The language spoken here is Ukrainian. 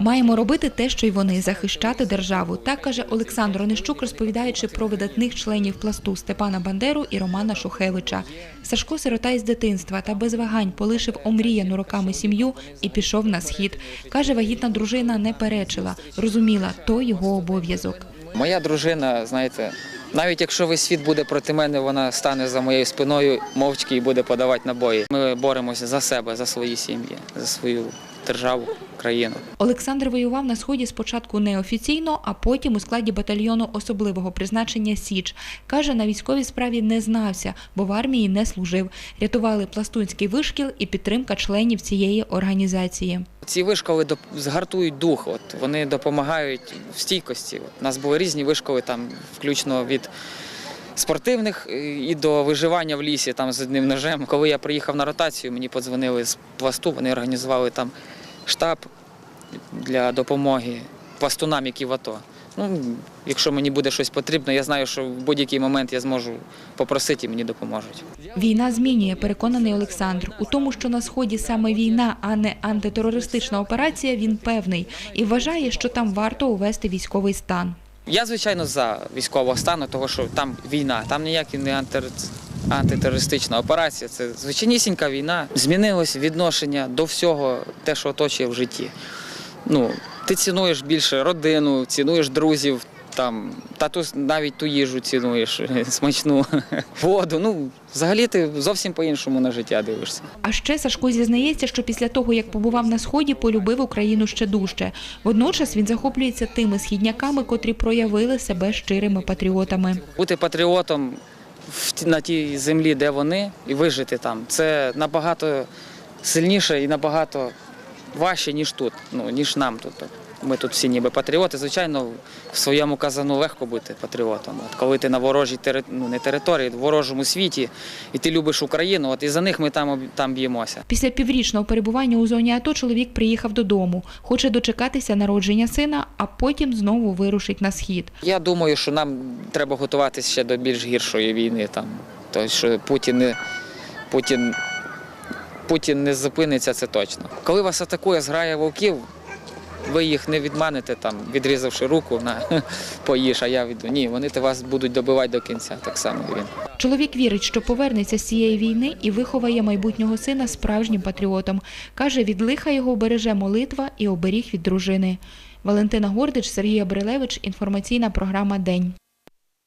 Маємо робити те, що й вони захищати державу. Так каже Олександр Онищук, розповідаючи про видатних членів пласту Степана Бандеру і Романа Шухевича. Сашко сирота із дитинства та без вагань полишив омріяну роками сім'ю і пішов на схід. каже, вагітна дружина не перечила, розуміла, то його обов'язок. Моя дружина, знаєте, навіть якщо весь світ буде проти мене, вона стане за моєю спиною мовчки і буде подавати набої. Ми боремося за себе, за свої сім'ї, за свою державу, країну. Олександр воював на сході спочатку неофіційно, а потім у складі батальйону особливого призначення Січ. Каже, на військовій справі не знався, бо в армії не служив. Рятували пластунський вишкіл і підтримка членів цієї організації. Ці вишколи згартують дух, от, вони допомагають в стійкості. От, у нас були різні вишколи, там, включно від спортивних е, і до виживання в лісі там, з одним ножем. Коли я приїхав на ротацію, мені подзвонили з пласту, вони організували там штаб для допомоги пластунам, які в АТО. Ну, якщо мені буде щось потрібно, я знаю, що в будь-який момент я зможу попросити і мені допоможуть. Війна змінює, переконаний Олександр. У тому, що на сході саме війна, а не антитерористична операція, він певний і вважає, що там варто увести військовий стан. Я, звичайно, за військового стану, тому що там війна, там ніякі не антир... антитерористична операція. Це звичайнісінька війна. Змінилось відношення до всього, те, що оточує в житті. Ну, ти цінуєш більше родину, цінуєш друзів, там, та ту, навіть ту їжу цінуєш, смачну воду. Ну, взагалі ти зовсім по-іншому на життя дивишся. А ще Сашко зізнається, що після того, як побував на сході, полюбив Україну ще дужче. Водночас він захоплюється тими східняками, котрі проявили себе щирими патріотами. Бути патріотом на тій землі, де вони, і вижити там, це набагато сильніше і набагато важче, ніж тут, ну, ніж нам тут. Ми тут всі ніби патріоти. Звичайно, в своєму казану легко бути патріотом. От коли ти на ворожій тери... ну, не території, в ворожому світі, і ти любиш Україну, от і за них ми там, там б'ємося. Після піврічного перебування у зоні АТО чоловік приїхав додому, хоче дочекатися народження сина, а потім знову вирушить на схід. Я думаю, що нам треба готуватися ще до більш гіршої війни. Там. Тобто, що Путін не, Путін, Путін не зупиниться, це точно. Коли вас атакує зграя вовків, ви їх не відманите, там, відрізавши руку на поїж, а я віду. Ні, вони вас будуть добивати до кінця, так само він. Чоловік вірить, що повернеться з цієї війни і виховає майбутнього сина справжнім патріотом. Каже, від лиха його береже молитва і оберіг від дружини. Валентина Гордич, Сергій Абрилевич. Інформаційна програма День.